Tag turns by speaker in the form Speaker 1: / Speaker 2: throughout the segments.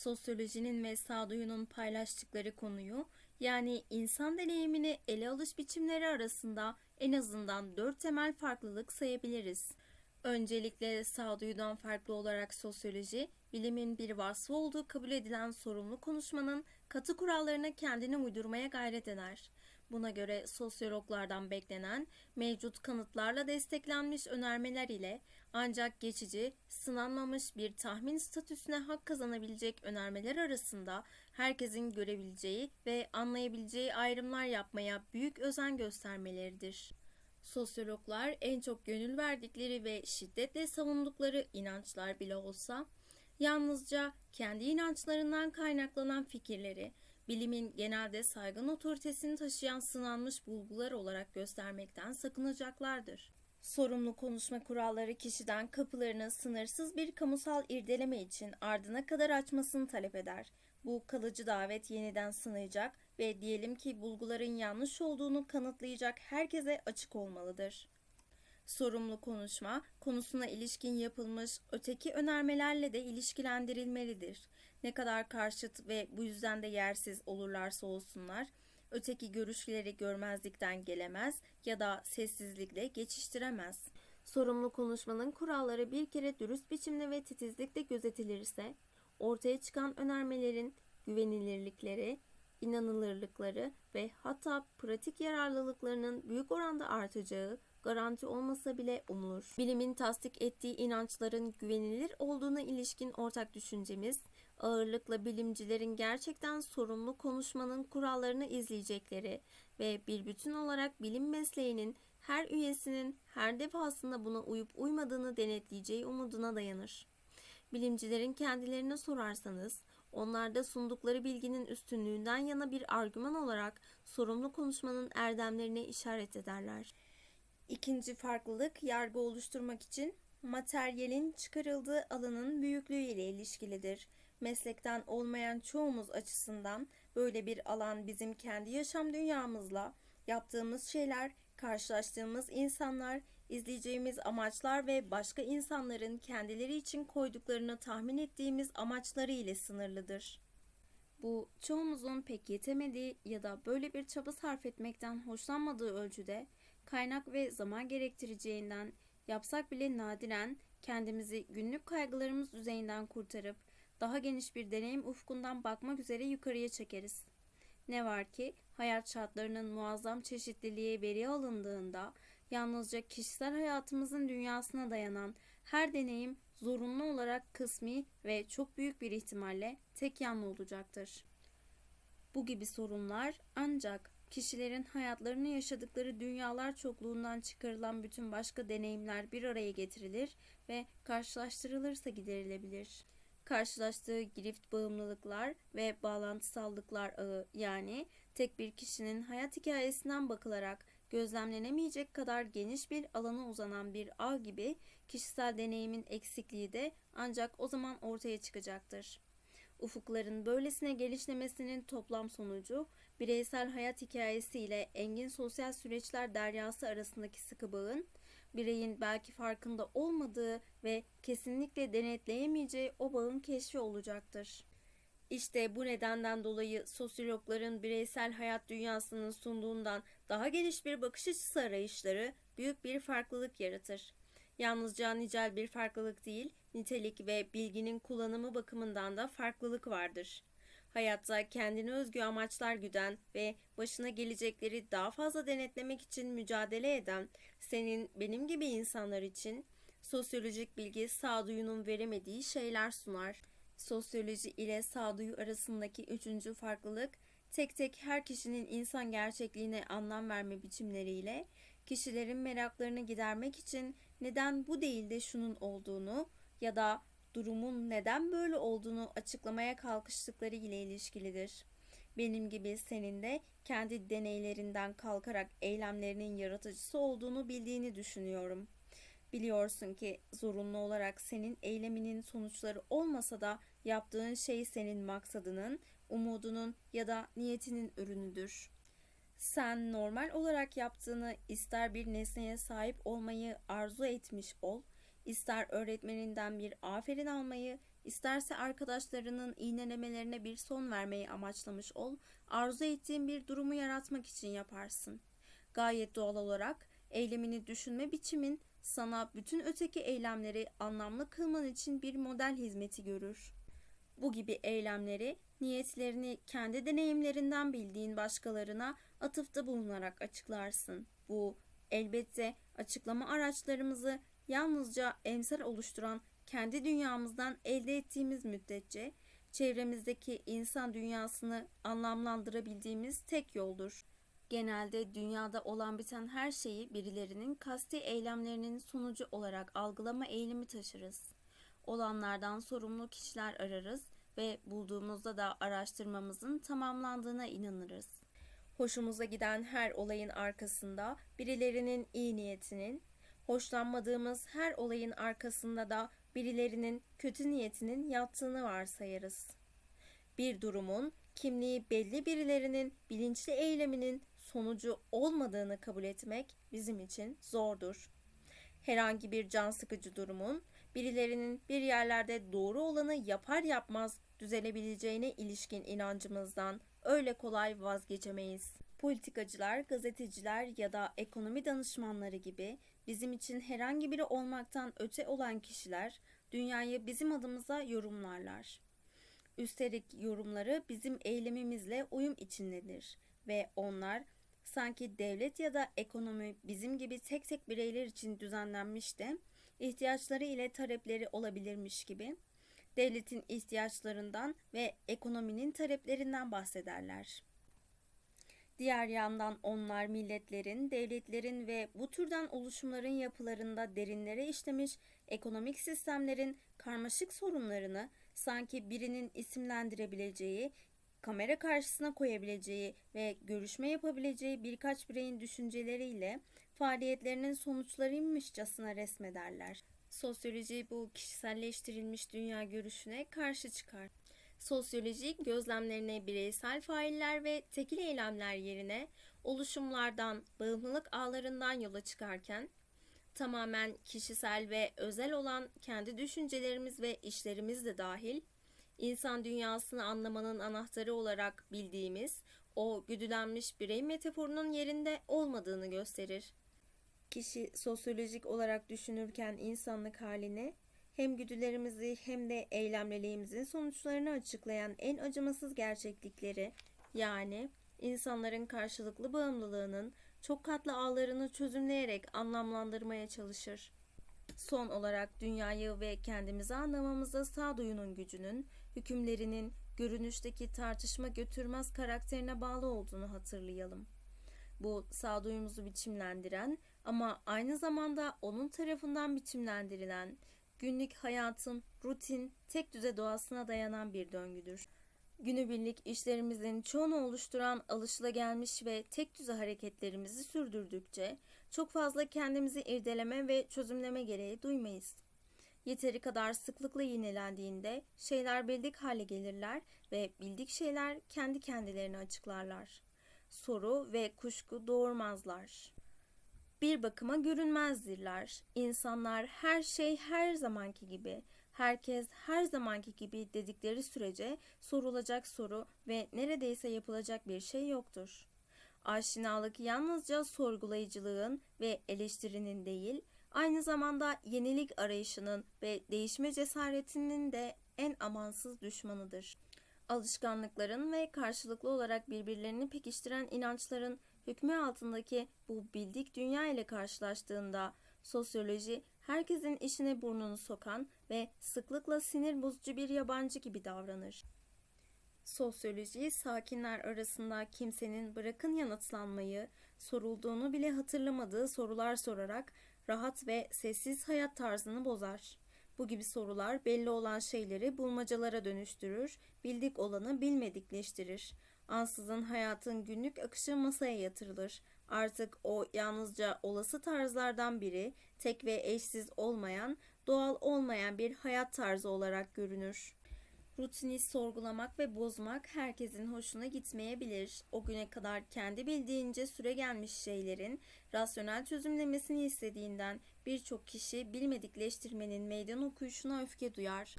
Speaker 1: sosyolojinin ve sağduyunun paylaştıkları konuyu yani insan deneyimini ele alış biçimleri arasında en azından dört temel farklılık sayabiliriz. Öncelikle sağduyudan farklı olarak sosyoloji, bilimin bir vasfı olduğu kabul edilen sorumlu konuşmanın katı kurallarına kendini uydurmaya gayret eder. Buna göre sosyologlardan beklenen, mevcut kanıtlarla desteklenmiş önermeler ile ancak geçici, sınanmamış bir tahmin statüsüne hak kazanabilecek önermeler arasında herkesin görebileceği ve anlayabileceği ayrımlar yapmaya büyük özen göstermeleridir. Sosyologlar en çok gönül verdikleri ve şiddetle savundukları inançlar bile olsa, yalnızca kendi inançlarından kaynaklanan fikirleri, bilimin genelde saygın otoritesini taşıyan sınanmış bulgular olarak göstermekten sakınacaklardır. Sorumlu konuşma kuralları kişiden kapılarını sınırsız bir kamusal irdeleme için ardına kadar açmasını talep eder. Bu kalıcı davet yeniden sınayacak ve diyelim ki bulguların yanlış olduğunu kanıtlayacak herkese açık olmalıdır. Sorumlu konuşma, konusuna ilişkin yapılmış öteki önermelerle de ilişkilendirilmelidir. Ne kadar karşıt ve bu yüzden de yersiz olurlarsa olsunlar, öteki görüşleri görmezlikten gelemez ya da sessizlikle geçiştiremez. Sorumlu konuşmanın kuralları bir kere dürüst biçimde ve titizlikle gözetilirse, ortaya çıkan önermelerin güvenilirlikleri, inanılırlıkları ve hatta pratik yararlılıklarının büyük oranda artacağı garanti olmasa bile umulur. Bilimin tasdik ettiği inançların güvenilir olduğuna ilişkin ortak düşüncemiz, ağırlıkla bilimcilerin gerçekten sorumlu konuşmanın kurallarını izleyecekleri ve bir bütün olarak bilim mesleğinin her üyesinin her defasında buna uyup uymadığını denetleyeceği umuduna dayanır. Bilimcilerin kendilerine sorarsanız, onlarda sundukları bilginin üstünlüğünden yana bir argüman olarak sorumlu konuşmanın erdemlerine işaret ederler. İkinci farklılık yargı oluşturmak için materyalin çıkarıldığı alanın büyüklüğü ile ilişkilidir. Meslekten olmayan çoğumuz açısından böyle bir alan bizim kendi yaşam dünyamızla yaptığımız şeyler, karşılaştığımız insanlar, izleyeceğimiz amaçlar ve başka insanların kendileri için koyduklarını tahmin ettiğimiz amaçları ile sınırlıdır. Bu çoğumuzun pek yetemediği ya da böyle bir çaba sarf etmekten hoşlanmadığı ölçüde kaynak ve zaman gerektireceğinden yapsak bile nadiren kendimizi günlük kaygılarımız düzeyinden kurtarıp daha geniş bir deneyim ufkundan bakmak üzere yukarıya çekeriz. Ne var ki hayat şartlarının muazzam çeşitliliğe veri alındığında yalnızca kişisel hayatımızın dünyasına dayanan her deneyim zorunlu olarak kısmi ve çok büyük bir ihtimalle tek yanlı olacaktır. Bu gibi sorunlar ancak kişilerin hayatlarını yaşadıkları dünyalar çokluğundan çıkarılan bütün başka deneyimler bir araya getirilir ve karşılaştırılırsa giderilebilir. Karşılaştığı girift bağımlılıklar ve bağlantısallıklar ağı yani tek bir kişinin hayat hikayesinden bakılarak gözlemlenemeyecek kadar geniş bir alana uzanan bir ağ gibi kişisel deneyimin eksikliği de ancak o zaman ortaya çıkacaktır. Ufukların böylesine genişlemesinin toplam sonucu bireysel hayat hikayesi ile engin sosyal süreçler deryası arasındaki sıkı bağın, bireyin belki farkında olmadığı ve kesinlikle denetleyemeyeceği o bağın keşfi olacaktır. İşte bu nedenden dolayı sosyologların bireysel hayat dünyasının sunduğundan daha geniş bir bakış açısı arayışları büyük bir farklılık yaratır. Yalnızca nicel bir farklılık değil, nitelik ve bilginin kullanımı bakımından da farklılık vardır. Hayatta kendine özgü amaçlar güden ve başına gelecekleri daha fazla denetlemek için mücadele eden senin benim gibi insanlar için sosyolojik bilgi sağduyunun veremediği şeyler sunar. Sosyoloji ile sağduyu arasındaki üçüncü farklılık tek tek her kişinin insan gerçekliğine anlam verme biçimleriyle kişilerin meraklarını gidermek için neden bu değil de şunun olduğunu ya da durumun neden böyle olduğunu açıklamaya kalkıştıkları ile ilişkilidir. Benim gibi senin de kendi deneylerinden kalkarak eylemlerinin yaratıcısı olduğunu bildiğini düşünüyorum. Biliyorsun ki zorunlu olarak senin eyleminin sonuçları olmasa da yaptığın şey senin maksadının, umudunun ya da niyetinin ürünüdür. Sen normal olarak yaptığını ister bir nesneye sahip olmayı arzu etmiş ol, ister öğretmeninden bir aferin almayı isterse arkadaşlarının iğnelemelerine bir son vermeyi amaçlamış ol, arzu ettiğin bir durumu yaratmak için yaparsın. Gayet doğal olarak eylemini düşünme biçimin sana bütün öteki eylemleri anlamlı kılman için bir model hizmeti görür. Bu gibi eylemleri, niyetlerini kendi deneyimlerinden bildiğin başkalarına atıfta bulunarak açıklarsın. Bu elbette açıklama araçlarımızı yalnızca emsal oluşturan kendi dünyamızdan elde ettiğimiz müddetçe çevremizdeki insan dünyasını anlamlandırabildiğimiz tek yoldur. Genelde dünyada olan biten her şeyi birilerinin kasti eylemlerinin sonucu olarak algılama eğilimi taşırız. Olanlardan sorumlu kişiler ararız ve bulduğumuzda da araştırmamızın tamamlandığına inanırız. Hoşumuza giden her olayın arkasında birilerinin iyi niyetinin, hoşlanmadığımız her olayın arkasında da birilerinin kötü niyetinin yattığını varsayarız. Bir durumun kimliği belli birilerinin bilinçli eyleminin sonucu olmadığını kabul etmek bizim için zordur. Herhangi bir can sıkıcı durumun birilerinin bir yerlerde doğru olanı yapar yapmaz düzelebileceğine ilişkin inancımızdan öyle kolay vazgeçemeyiz. Politikacılar, gazeteciler ya da ekonomi danışmanları gibi bizim için herhangi biri olmaktan öte olan kişiler dünyayı bizim adımıza yorumlarlar. Üstelik yorumları bizim eylemimizle uyum içindedir ve onlar sanki devlet ya da ekonomi bizim gibi tek tek bireyler için düzenlenmiş de ihtiyaçları ile talepleri olabilirmiş gibi devletin ihtiyaçlarından ve ekonominin taleplerinden bahsederler. Diğer yandan onlar milletlerin, devletlerin ve bu türden oluşumların yapılarında derinlere işlemiş ekonomik sistemlerin karmaşık sorunlarını sanki birinin isimlendirebileceği, kamera karşısına koyabileceği ve görüşme yapabileceği birkaç bireyin düşünceleriyle faaliyetlerinin sonuçlarıymışçasına resmederler. Sosyoloji bu kişiselleştirilmiş dünya görüşüne karşı çıkar. Sosyoloji gözlemlerine bireysel failler ve tekil eylemler yerine oluşumlardan, bağımlılık ağlarından yola çıkarken tamamen kişisel ve özel olan kendi düşüncelerimiz ve işlerimiz de dahil insan dünyasını anlamanın anahtarı olarak bildiğimiz o güdülenmiş birey metaforunun yerinde olmadığını gösterir. Kişi sosyolojik olarak düşünürken insanlık halini hem güdülerimizi hem de eylemliliğimizin sonuçlarını açıklayan en acımasız gerçeklikleri yani insanların karşılıklı bağımlılığının çok katlı ağlarını çözümleyerek anlamlandırmaya çalışır. Son olarak dünyayı ve kendimizi anlamamızda sağduyunun gücünün, hükümlerinin görünüşteki tartışma götürmez karakterine bağlı olduğunu hatırlayalım. Bu sağduyumuzu biçimlendiren ama aynı zamanda onun tarafından biçimlendirilen, günlük hayatın rutin, tek düze doğasına dayanan bir döngüdür. Günübirlik işlerimizin çoğunu oluşturan alışılagelmiş ve tek düze hareketlerimizi sürdürdükçe çok fazla kendimizi irdeleme ve çözümleme gereği duymayız. Yeteri kadar sıklıkla yinelendiğinde şeyler bildik hale gelirler ve bildik şeyler kendi kendilerini açıklarlar. Soru ve kuşku doğurmazlar. Bir bakıma görünmezdirler. İnsanlar her şey her zamanki gibi, herkes her zamanki gibi dedikleri sürece sorulacak soru ve neredeyse yapılacak bir şey yoktur. Aşinalık yalnızca sorgulayıcılığın ve eleştirinin değil, aynı zamanda yenilik arayışının ve değişme cesaretinin de en amansız düşmanıdır. Alışkanlıkların ve karşılıklı olarak birbirlerini pekiştiren inançların hükmü altındaki bu bildik dünya ile karşılaştığında sosyoloji herkesin işine burnunu sokan ve sıklıkla sinir bozucu bir yabancı gibi davranır. Sosyoloji sakinler arasında kimsenin bırakın yanıtlanmayı, sorulduğunu bile hatırlamadığı sorular sorarak rahat ve sessiz hayat tarzını bozar. Bu gibi sorular belli olan şeyleri bulmacalara dönüştürür, bildik olanı bilmedikleştirir. Ansızın hayatın günlük akışı masaya yatırılır. Artık o yalnızca olası tarzlardan biri, tek ve eşsiz olmayan, doğal olmayan bir hayat tarzı olarak görünür. Rutini sorgulamak ve bozmak herkesin hoşuna gitmeyebilir. O güne kadar kendi bildiğince süre gelmiş şeylerin rasyonel çözümlemesini istediğinden birçok kişi bilmedikleştirmenin meydan okuyuşuna öfke duyar.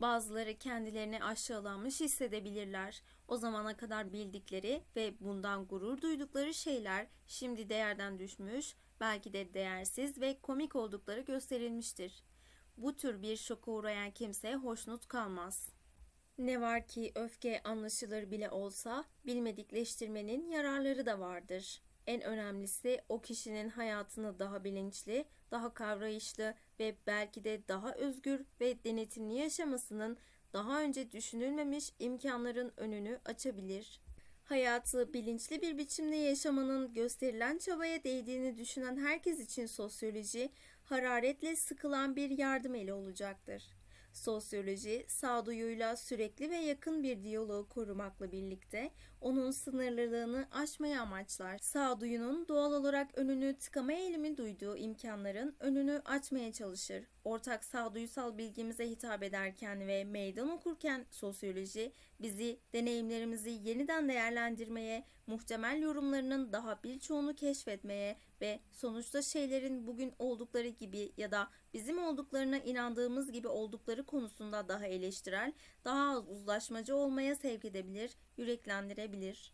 Speaker 1: Bazıları kendilerini aşağılanmış hissedebilirler. O zamana kadar bildikleri ve bundan gurur duydukları şeyler şimdi değerden düşmüş, belki de değersiz ve komik oldukları gösterilmiştir. Bu tür bir şoka uğrayan kimse hoşnut kalmaz. Ne var ki öfke anlaşılır bile olsa bilmedikleştirmenin yararları da vardır. En önemlisi o kişinin hayatını daha bilinçli, daha kavrayışlı ve belki de daha özgür ve denetimli yaşamasının daha önce düşünülmemiş imkanların önünü açabilir. Hayatı bilinçli bir biçimde yaşamanın gösterilen çabaya değdiğini düşünen herkes için sosyoloji hararetle sıkılan bir yardım eli olacaktır. Sosyoloji, sağduyuyla sürekli ve yakın bir diyaloğu korumakla birlikte onun sınırlılığını aşmayı amaçlar. Sağduyunun doğal olarak önünü tıkama eğilimi duyduğu imkanların önünü açmaya çalışır. Ortak sağduyusal bilgimize hitap ederken ve meydan okurken sosyoloji bizi deneyimlerimizi yeniden değerlendirmeye, muhtemel yorumlarının daha birçoğunu keşfetmeye ve sonuçta şeylerin bugün oldukları gibi ya da bizim olduklarına inandığımız gibi oldukları konusunda daha eleştirel, daha az uzlaşmacı olmaya sevk edebilir, yüreklendirebilir.